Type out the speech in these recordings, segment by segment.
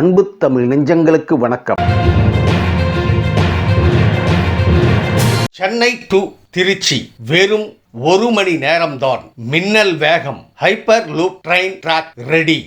அன்பு தமிழ் நெஞ்சங்களுக்கு வணக்கம். சென்னை டு திருச்சி வெறும் ஒரு மணி நேரம்தான். மின்னல் வேகம் hyper loop train track ready.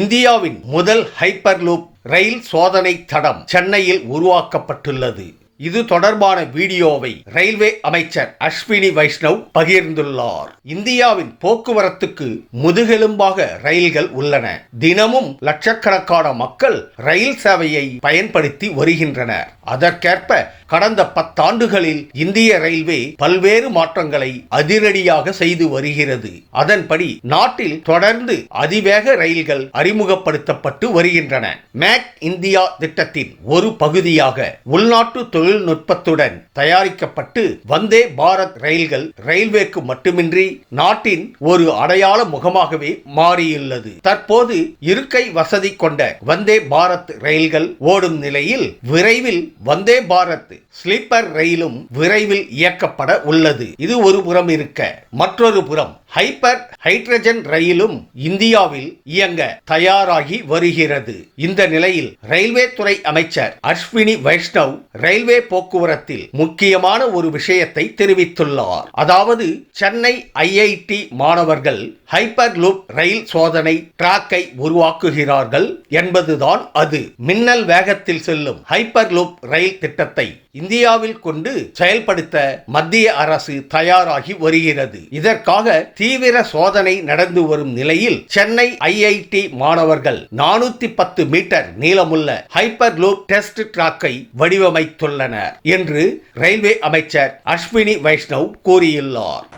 இந்தியாவின் முதல் ஹைப்பர் லூப் ரயில் சோதனை தடம் சென்னையில் உருவாக்கப்பட்டுள்ளது. இது தொடர்பான வீடியோவை ரயில்வே அமைச்சர் அஸ்வினி வைஷ்ணவ் பகிர்ந்துள்ளார். இந்தியாவின் போக்குவரத்துக்கு முதுகெலும்பாக ரயில்கள் உள்ளன. தினமும் லட்சக்கணக்கான மக்கள் ரயில் சேவையை பயன்படுத்தி வருகின்றனர். அதற்கேற்ப கடந்த பத்தாண்டுகளில் இந்திய ரயில்வே பல்வேறு மாற்றங்களை அதிரடியாக செய்து வருகிறது. அதன்படி நாட்டில் தொடர்ந்து அதிவேக ரயில்கள் அறிமுகப்படுத்தப்பட்டு வருகின்றன. மேக் இந்தியா திட்டத்தின் ஒரு பகுதியாக உள்நாட்டு தொழில்நுட்பத்துடன் தயாரிக்கப்பட்டு வந்தே பாரத் ரயில்கள் ரயில்வேக்கு மட்டுமின்றி நாட்டின் ஒரு அடையாள முகமாகவே மாறியுள்ளது. தற்போது இருக்கை வசதி கொண்ட வந்தே பாரத் ரயில்கள் ஓடும் நிலையில் விரைவில் வந்தே பாரத் ஸ்லீப்பர் ரயிலும் விரைவில் இயக்கப்பட உள்ளது. இது ஒரு புறம் இருக்க மற்றொரு புறம் ஹைப்பர் ஹைட்ரஜன் ரயிலும் இந்தியாவில் இயங்க தயாராகி வருகிறது. இந்த நிலையில் ரயில்வே துறை அமைச்சர் அஸ்வினி வைஷ்ணவ் ரயில்வே போக்குவரத்தில் முக்கியமான ஒரு விஷயத்தை தெரிவித்துள்ளார். அதாவது சென்னை ஐஐடி மாணவர்கள் ஹைப்பர் லூப் ரயில் சோதனை டிராக்கை உருவாக்குகிறார்கள் என்பதுதான் அது. மின்னல் வேகத்தில் செல்லும் ஹைப்பர் லூப் ரயில் திட்டத்தை இந்தியாவில் கொண்டு செயல்படுத்த மத்திய அரசு தயாராகி வருகிறது. இதற்காக தீவிர சோதனை நடந்து வரும் நிலையில் சென்னை ஐஐடி மாணவர்கள் நானூத்தி பத்து மீட்டர் நீளமுள்ள ஹைப்பர் லூப் டெஸ்ட் டிராக்கை வடிவமைத்துள்ளனர் என்று ரயில்வே அமைச்சர் அஸ்வினி வைஷ்ணவ் கூறியுள்ளார்.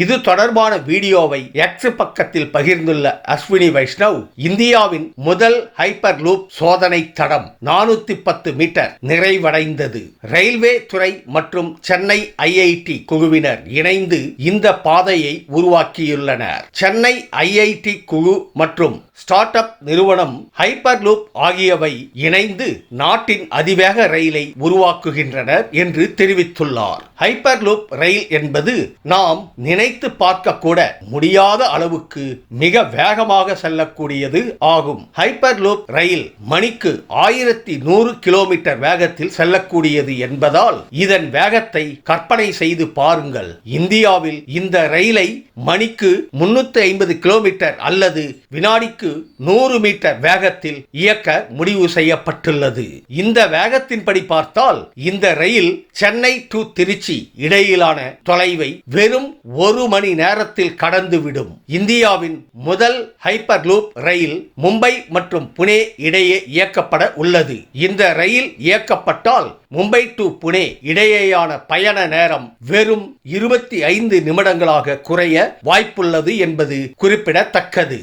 இது தொடர்பான வீடியோவை எக்ஸ் பக்கத்தில் பகிர்ந்துள்ள அஸ்வினி வைஷ்ணவ் இந்தியாவின் முதல் ஹைப்பர் லூப் சோதனை தடம் நானூத்தி பத்து மீட்டர் நிறைவடைந்தது. ரயில்வே துறை மற்றும் சென்னை ஐஐடி குழுவினர் இணைந்து இந்த பாதையை உருவாக்கியுள்ளனர். சென்னை ஐஐடி குழு மற்றும் ஸ்டார்ட் அப் நிறுவனம் ஹைப்பர் லூப் ஆகியவை இணைந்து நாட்டின் அதிவேக ரயிலை உருவாக்குகின்றனர் என்று தெரிவித்துள்ளார். ஹைப்பர் லூப் ரயில் என்பது நாம் நினைத்து பார்க்க கூட முடியாத அளவுக்கு மிக வேகமாக செல்லக்கூடியது ஆகும். ஹைப்பர் லூப் ரயில் மணிக்கு ஆயிரத்தி நூறு கிலோமீட்டர் வேகத்தில் செல்லக்கூடியது என்பதால் இதன் வேகத்தை கற்பனை செய்து பாருங்கள். இந்தியாவில் இந்த ரயிலை மணிக்கு முன்னூத்தி ஐம்பது கிலோமீட்டர் அல்லது வினாடிக்கு நூறு மீட்டர் வேகத்தில் இயக்க முடிவு செய்யப்பட்டுள்ளது. இந்த வேகத்தின்படி பார்த்தால் இந்த ரயில் சென்னை டு திருச்சி இடையிலான தொலைவை வெறும் ஒரு மணி நேரத்தில் கடந்துவிடும். இந்தியாவின் முதல் ஹைப்பர் லூப் ரயில் மும்பை மற்றும் புனே இடையே இயக்கப்பட உள்ளது. இந்த ரயில் இயக்கப்பட்டால் மும்பை டு புனே இடையேயான பயண நேரம் வெறும் இருபத்தி ஐந்து நிமிடங்களாக குறைய வாய்ப்புள்ளது என்பது குறிப்பிடத்தக்கது.